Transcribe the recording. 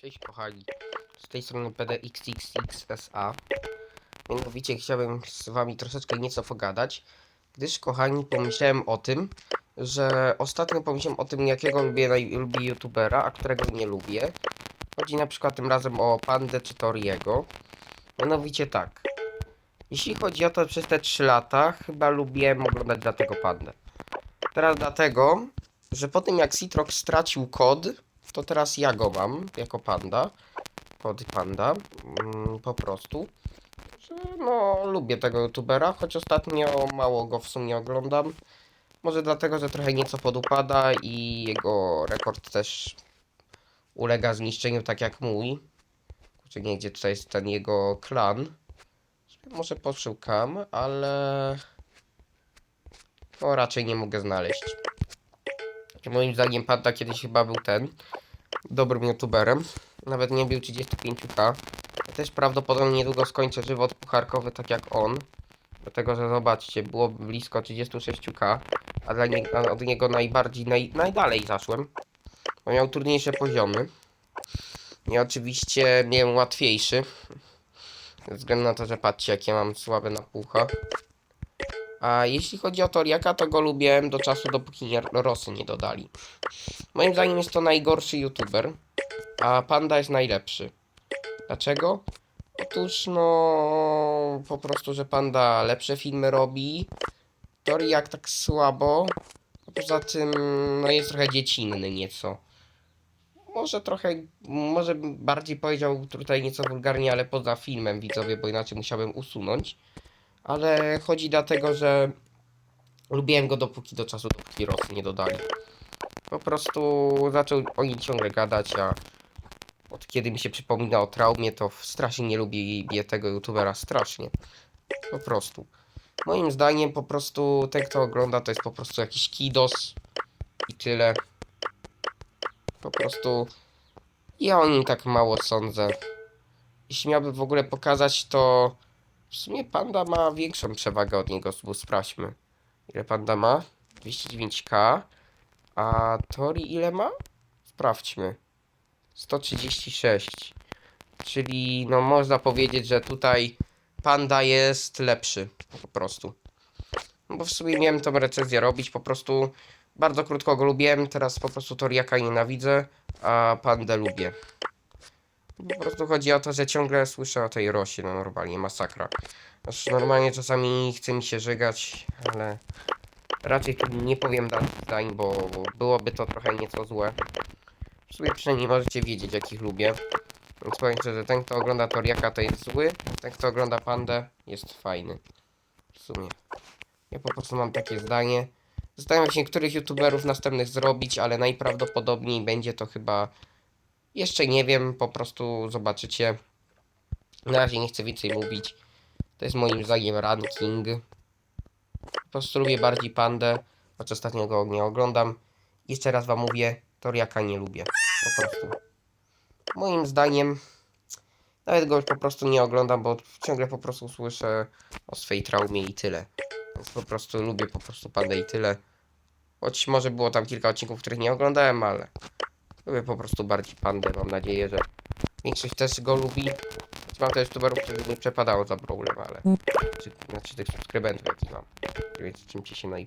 Cześć kochani, z tej strony PDXXXSA. Mianowicie chciałbym z wami troszeczkę nieco pogadać, gdyż kochani pomyślałem o tym, że ostatnio pomyślałem o tym jakiego lubię, naj- lubię youtubera, a którego nie lubię. Chodzi na przykład tym razem o Pandę czy Toriego. Mianowicie tak. Jeśli chodzi o to przez te 3 lata, chyba lubiłem oglądać dlatego Pandę. Teraz dlatego, że po tym jak Citrox stracił kod, to teraz ja go mam jako panda. Kod panda. Mm, po prostu. No, lubię tego youtubera, choć ostatnio mało go w sumie oglądam. Może dlatego, że trochę nieco podupada i jego rekord też ulega zniszczeniu, tak jak mój. Kurczę, nie gdzie tutaj jest ten jego klan. Może poszukam, ale... No, raczej nie mogę znaleźć. Moim zdaniem Panda kiedyś chyba był ten dobrym youtuberem. Nawet nie bił 35k. Ja też prawdopodobnie niedługo skończę żywot pucharkowy tak jak on. Dlatego, że zobaczcie, było blisko 36k, a dla nie, a od niego najbardziej, naj, najdalej zaszłem. Bo miał trudniejsze poziomy. I oczywiście miałem łatwiejszy. Ze względu na to, że patrzcie, jakie mam słabe na pucha. A jeśli chodzi o Toriaka, to go lubiłem do czasu, dopóki nie, Rosy nie dodali. Moim zdaniem jest to najgorszy youtuber, a Panda jest najlepszy. Dlaczego? Otóż no po prostu, że Panda lepsze filmy robi, Toriak tak słabo, poza tym no jest trochę dziecinny nieco. Może trochę, może bardziej powiedział tutaj nieco wulgarnie, ale poza filmem widzowie, bo inaczej musiałbym usunąć. Ale chodzi dlatego, że lubiłem go dopóki do czasu, dopóki Rosy nie dodali. Po prostu zaczął o nim ciągle gadać, a od kiedy mi się przypomina o traumie, to strasznie nie lubię tego youtubera, strasznie. Po prostu. Moim zdaniem po prostu ten, kto ogląda, to jest po prostu jakiś kidos i tyle. Po prostu ja o nim tak mało sądzę. Jeśli miałbym w ogóle pokazać, to w sumie Panda ma większą przewagę od niego, bo sprawdźmy. Ile Panda ma? 209k. A Tori ile ma? Sprawdźmy. 136. Czyli no można powiedzieć, że tutaj Panda jest lepszy po prostu. No bo w sumie miałem tą recenzję robić, po prostu bardzo krótko go lubiłem, teraz po prostu Toriaka nienawidzę, a Pandę lubię. Po prostu chodzi o to, że ciągle słyszę o tej Rosie, no normalnie masakra. Aż normalnie czasami chce mi się żygać, ale raczej tu nie powiem zdań, bo byłoby to trochę nieco złe. W sumie przynajmniej możecie wiedzieć, jakich lubię. Więc powiem szczerze, ten kto ogląda Toriaka to jest zły, ten kto ogląda Pandę jest fajny. W sumie. Ja po prostu mam takie zdanie. Zastanawiam się, których youtuberów następnych zrobić, ale najprawdopodobniej będzie to chyba... Jeszcze nie wiem, po prostu zobaczycie. Na razie nie chcę więcej mówić. To jest moim zdaniem ranking. Po prostu lubię bardziej Pandę, choć ostatnio go nie oglądam. Jeszcze raz wam mówię, Toriaka nie lubię. Po prostu. Moim zdaniem nawet go po prostu nie oglądam, bo ciągle po prostu słyszę o swej traumie i tyle. Więc po prostu lubię po prostu Pandę i tyle. Choć może było tam kilka odcinków, których nie oglądałem, ale lubię po prostu bardziej Pandę. Mam nadzieję, że większość też go lubi. Choć Mam też youtuberów, którzy nie przepadało za problem, ale... Czy, znaczy tych subskrybentów, jakich mam. Więc czymcie się no i